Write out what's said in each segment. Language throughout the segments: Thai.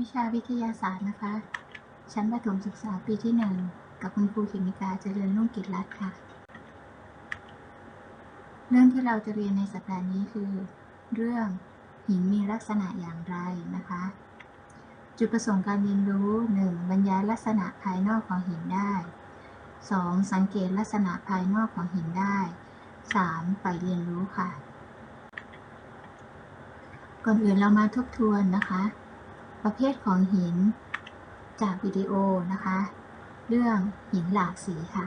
วิชาวิทยาศาสตร์นะคะ ชั้นประถมศึกษาปีที่หนึ่งกับคุณครูเขมิกาเจริญรุ่งกิจรัตน์ค่ะ เรื่องที่เราจะเรียนในสัปดาห์นี้คือ เรื่องหินมีลักษณะอย่างไรนะคะ จุดประสงค์การเรียนรู้ 1. บรรยายลักษณะภายนอกของหินได้ 2. สังเกตลักษณะภายนอกของหินได้ 3. ไปเรียนรู้ค่ะ ก่อนอื่นเรามาทบทวนนะคะ ประเภทของหิน จากวิดีโอนะคะ เรื่องหินหลากสีค่ะ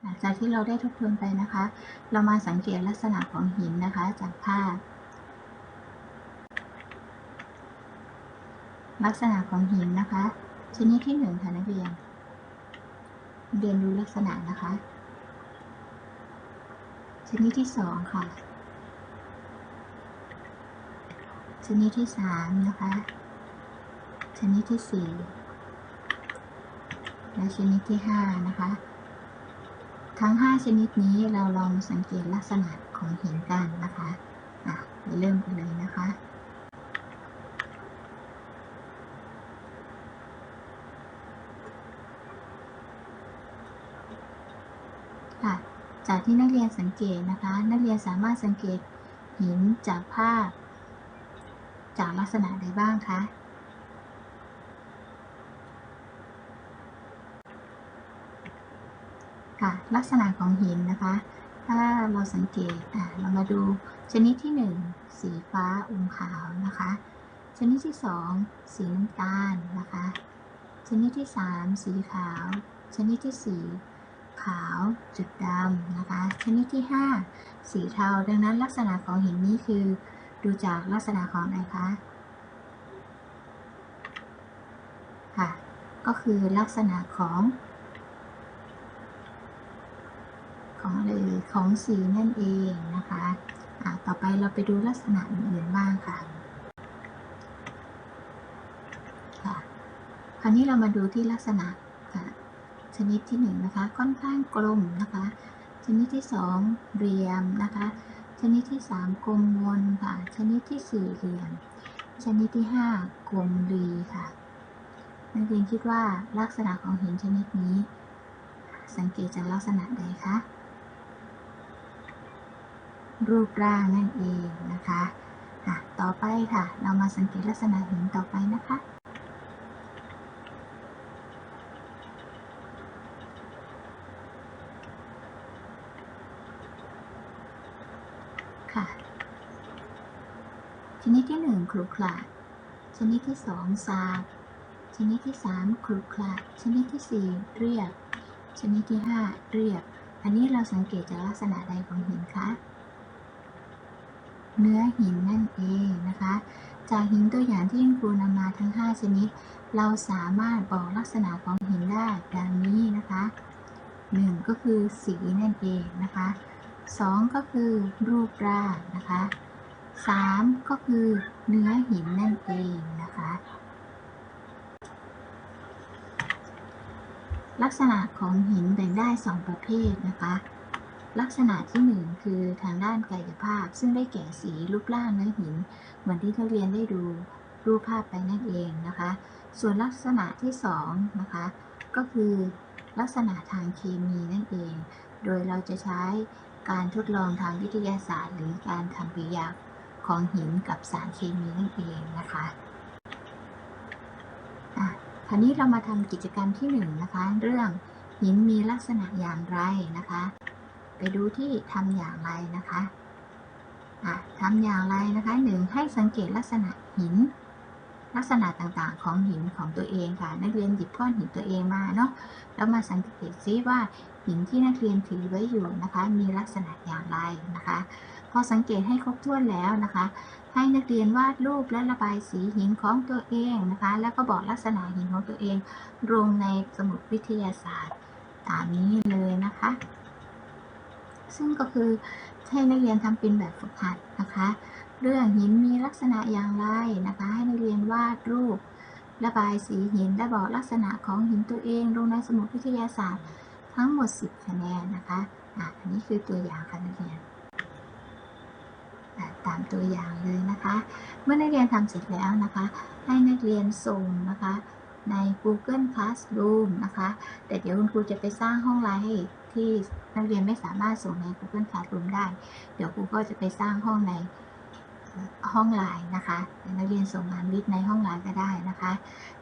หลังจากที่เราได้ทบทวนไปนะคะ เรามาสังเกตลักษณะของหินนะคะจากภาพ ลักษณะของหินนะคะ ชนิดที่หนึ่งค่ะนักเรียน เรียนรู้ลักษณะนะคะ ชนิดที่สองค่ะ ชนิดที่สามนะคะ ชนิดที่สี่และชนิดที่ห้านะคะ ทั้งห้าชนิดนี้เราลองสังเกตลักษณะของหินกันนะคะ อะเริ่มกันเลยนะคะ ค่ะ จากที่นักเรียนสังเกตนะคะ นักเรียนสามารถสังเกตหินจากภาพ จากลักษณะใดบ้างคะค่ะลักษณะของหินนะคะ ถ้าเราสังเกตอะเรามาดูชนิดที่ 1 สีฟ้าอมขาวนะคะ ชนิดที่ 2 สีน้ำตาลนะคะ ชนิดที่ 3 สีขาว ชนิดที่ 4 ขาวจุดดำนะคะ ชนิดที่ 5 สีเทา ดังนั้นลักษณะของหินนี้คือ ดูจากลักษณะของอะไรคะค่ะ ก็คือลักษณะของ ของอะไรเอ่ยของสีนั่นเองนะคะอะต่อไปเราไปดูลักษณะอื่นๆบ้างค่ะค่ะ คราวนี้เรามาดูที่ลักษณะ นิดที่หนึ่งนะคะค่อนข้างกลมนะคะ ชนิดที่สองเรียมนะคะ ชนิดที่สามกลมมนค่ะ ชนิดที่สี่เหลี่ยม ชนิดที่ห้ากลมรีค่ะนักเรียนคิดว่าลักษณะของหินชนิดนี้ สังเกตจากลักษณะใดคะรูปร่างนั่นเองนะคะ ต่อไปค่ะ เรามาสังเกตลักษณะหินต่อไปนะคะ ค่ะชนิดที่หนึ่งครุขระชนิดที่สองซากชนิดที่สามครุขระชนิดที่สี่เรียบ ชนิดที่ห้าเรียบ อันนี้เราสังเกตจากลักษณะใดของหินคะ เนื้อหินนั่นเองนะคะ จากหินตัวอย่างที่คุณครูนำมาทั้ง 5 ชนิด เราสามารถบอกลักษณะของหินได้ดังนี้นะคะ 1 ก็คือสีนั่นเองนะคะ 2 ก็คือรูปร่างนะคะ 3 ก็คือเนื้อหินนั่นเองนะคะ ลักษณะของหินแบ่งได้ 2 ประเภทนะคะ ลักษณะที่ 1 คือทางด้านกายภาพ ซึ่งได้แก่สีรูปร่างเนื้อหิน เหมือนที่นักเรียนได้ดูรูปภาพไปนั่นเองนะคะ ส่วนลักษณะที่2นะคะก็คือลักษณะทางเคมีนั่นเอง โดยเราจะใช้ การทดลองทางวิทยาศาสตร์ หรือการทำปฏิกิริยาของหินกับสารเคมีนั่นเองนะคะอะคราวนี้เรามาทำกิจกรรมที่1นะคะ เรื่องหินมีลักษณะอย่างไรนะคะ ไปดูที่ทำอย่างไรนะคะอะทำอย่างไรนะคะหนึ่งให้สังเกตลักษณะหิน ลักษณะต่างๆของหินของตัวเองค่ะ นักเรียนหยิบก้อนหินตัวเองมาเนาะแล้วมาสังเกตซิว่าหินที่นักเรียนถือไว้อยู่นะคะ มีลักษณะอย่างไรนะคะ พอสังเกตให้ครบถ้วนแล้วนะคะ ให้นักเรียนวาดรูปและระบายสีหินของตัวเองนะคะ แล้วก็บอกลักษณะหินของตัวเองลงในสมุดวิทยาศาสตร์ตามนี้เลยนะคะ ซึ่งก็คือให้นักเรียนทำเป็นแบบฝึกหัดนะคะ เรื่องหินมีลักษณะอย่างไรนะคะ ให้นักเรียนวาดรูประบายสีหินและบอกลักษณะของหินตัวเองลงในสมุดวิทยาศาสตร์ ทั้งหมด 10 คะแนนนะคะอะอันนี้คือตัวอย่างค่ะนักเรียนตามตัวอย่างเลยนะคะ เมื่อนักเรียนทำเสร็จแล้วนะคะ ให้นักเรียนส่งนะคะใน Google Classroom นะคะ แต่เดี๋ยวคุณครูจะไปสร้างห้องไลน์ให้ที่นักเรียนไม่สามารถส่งใน Google Classroom ได้ เดี๋ยวครูก็จะไปสร้างห้องในห้องไลน์นะคะ นักเรียนส่งงานวิทย์ในห้องไลน์ก็ได้นะคะ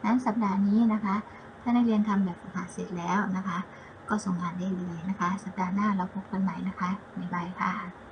นั้นสัปดาห์นี้นะคะ ถ้านักเรียนทำแบบฝึกหัดเสร็จแล้วนะคะ ก็ส่งงานได้เลยนะคะ สัปดาห์หน้าเราพบกันใหม่นะคะบ๊ายบายค่ะ